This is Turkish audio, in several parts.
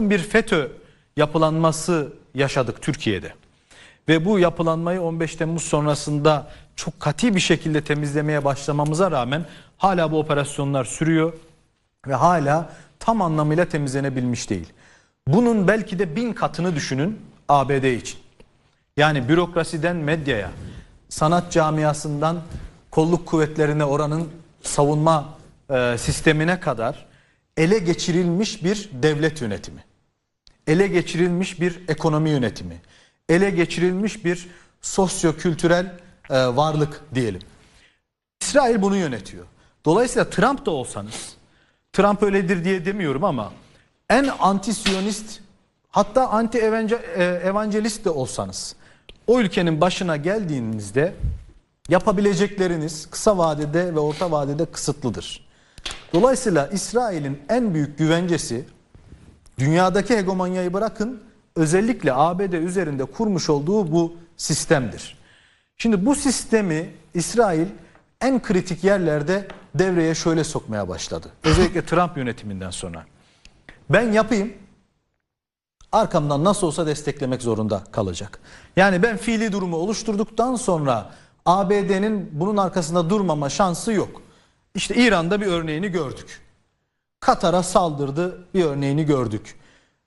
bir FETÖ yapılanması yaşadık Türkiye'de. Ve bu yapılanmayı 15 Temmuz sonrasında çok katı bir şekilde temizlemeye başlamamıza rağmen hala bu operasyonlar sürüyor ve hala tam anlamıyla temizlenebilmiş değil. Bunun belki de bin katını düşünün ABD için. Yani bürokrasiden medyaya, sanat camiasından kolluk kuvvetlerine oranın savunma e, sistemine kadar ele geçirilmiş bir devlet yönetimi. Ele geçirilmiş bir ekonomi yönetimi. Ele geçirilmiş bir sosyo-kültürel e, varlık diyelim. İsrail bunu yönetiyor. Dolayısıyla Trump da olsanız, Trump öyledir diye demiyorum ama en anti-siyonist hatta anti-evangelist de olsanız o ülkenin başına geldiğinizde yapabilecekleriniz kısa vadede ve orta vadede kısıtlıdır. Dolayısıyla İsrail'in en büyük güvencesi dünyadaki hegemonyayı bırakın özellikle ABD üzerinde kurmuş olduğu bu sistemdir. Şimdi bu sistemi İsrail en kritik yerlerde devreye şöyle sokmaya başladı. Özellikle Trump yönetiminden sonra. Ben yapayım arkamdan nasıl olsa desteklemek zorunda kalacak. Yani ben fiili durumu oluşturduktan sonra ABD'nin bunun arkasında durmama şansı yok. İşte İran'da bir örneğini gördük. Katar'a saldırdı bir örneğini gördük.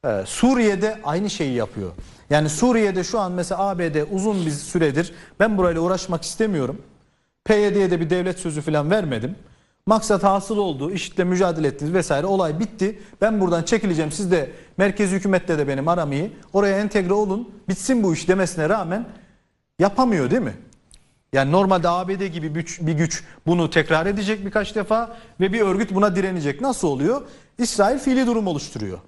Ee, Suriye'de aynı şeyi yapıyor. Yani Suriye'de şu an mesela ABD uzun bir süredir ben burayla uğraşmak istemiyorum. PYD'ye de bir devlet sözü falan vermedim. Maksat hasıl oldu, IŞİD'le mücadele ettiniz vesaire olay bitti. Ben buradan çekileceğim siz de merkezi hükümette de benim aramayı oraya entegre olun bitsin bu iş demesine rağmen yapamıyor değil mi? Yani normalde ABD gibi bir güç, bunu tekrar edecek birkaç defa ve bir örgüt buna direnecek. Nasıl oluyor? İsrail fiili durum oluşturuyor.